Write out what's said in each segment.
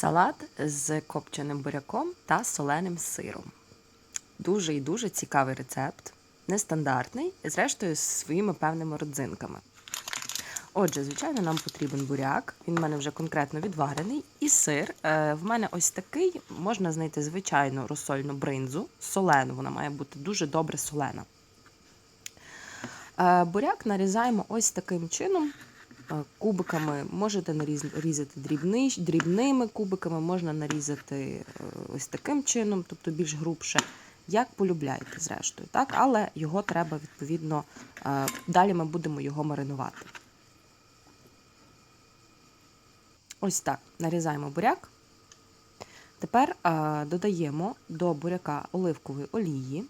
Салат з копченим буряком та соленим сиром. Дуже і дуже цікавий рецепт, нестандартний, зрештою з своїми певними родзинками. Отже, звичайно, нам потрібен буряк, він в мене вже конкретно відварений, і сир. Е, В мене ось такий, можна знайти звичайну розсольну бринзу, солену, вона має бути дуже добре солена. Е, Буряк нарізаємо ось таким чином. Е, Кубиками можете нарізати дрібни, дрібними кубиками, можна нарізати е, ось таким чином, тобто більш грубше, як полюбляєте, зрештою. Так? Але його треба відповідно. е, Далі ми будемо його маринувати. Ось так, нарізаємо буряк. Тепер додаємо до буряка оливкової олії.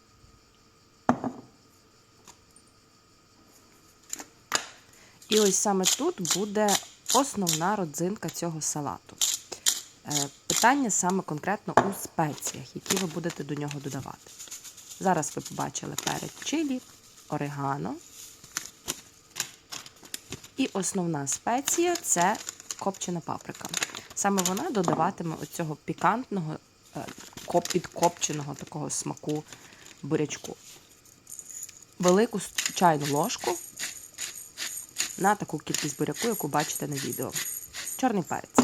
І ось саме тут буде основна родзинка цього салату. Е, Питання саме конкретно у спеціях, які ви будете до нього додавати. Зараз ви побачили перець чилі, орегано. І основна спеція це копчена паприка. Саме вона додаватиме оцього пікантного, е, підкопченого такого смаку бурячку. Велику чайну ложку на таку кількість буряку, яку бачите на відео. Чорний перець.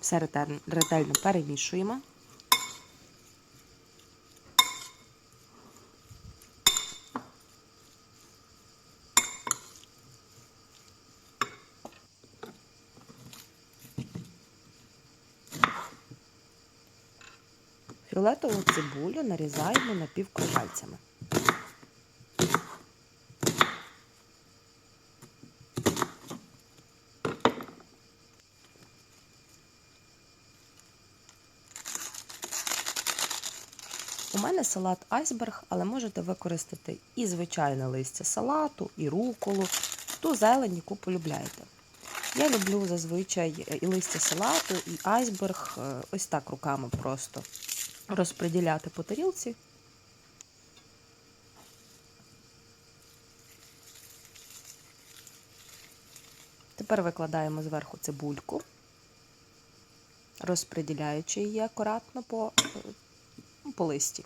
Все ретельно, перемішуємо. Фіолетову цибулю нарізаємо напівкружальцями. У мене салат айсберг, але можете використати і звичайне листя салату, і руколу, ту зелень, яку полюбляєте. Я люблю зазвичай і листя салату, і айсберг е, ось так руками просто розподіляти по тарілці. Тепер викладаємо зверху цибульку, розподіляючи її акуратно по, е, по листі.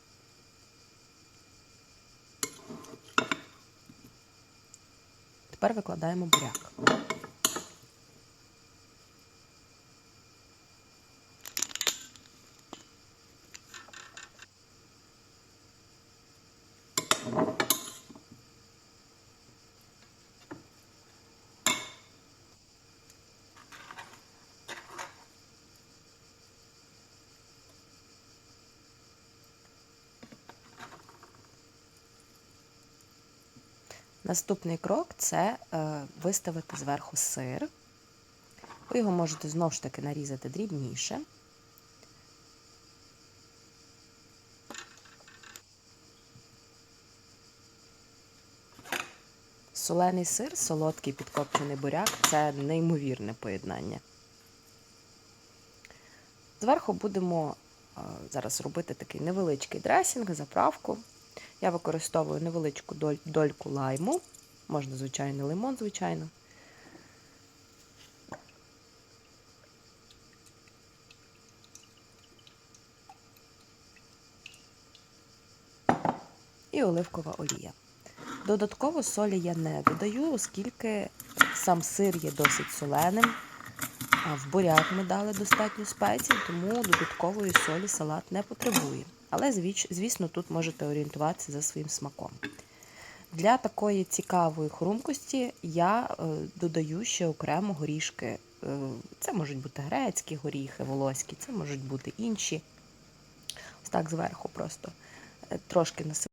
Тепер викладаємо буряк. Наступний крок це е, виставити зверху сир. Ви його можете знову ж таки нарізати дрібніше. Солений сир, солодкий підкопчений буряк це неймовірне поєднання. Зверху будемо е, зараз робити такий невеличкий дресінг, заправку. Я використовую невеличку доль, дольку лайму, можна звичайний лимон, звичайно. І оливкова олія. Додатково солі я не додаю, оскільки сам сир є досить соленим. А в буряк ми дали достатньо спецій, тому додаткової солі салат не потребує. Але, звісно, тут можете орієнтуватися за своїм смаком. Для такої цікавої хрумкості я е, додаю ще окремо горішки. Е, це можуть бути грецькі горіхи, волоські, це можуть бути інші. Ось так зверху просто е, трошки насипаю.